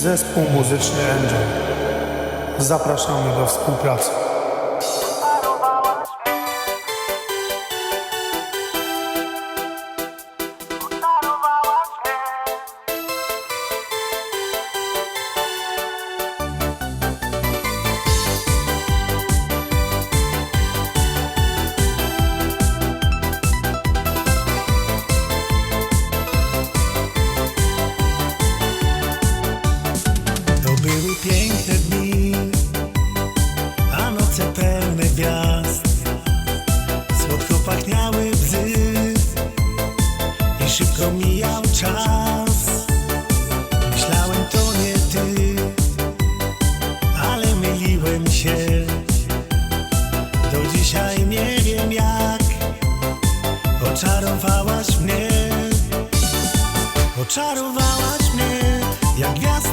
Zespół muzyczny Angel. Zapraszamy do współpracy. Szybko mijał czas. Myślałem to nie ty, ale myliłem się. Do dzisiaj nie wiem jak oczarowałaś mnie. Oczarowałaś mnie, jak gwiazdka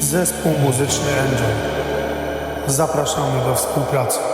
Zespół muzyczny Angel. Zapraszamy do współpracy.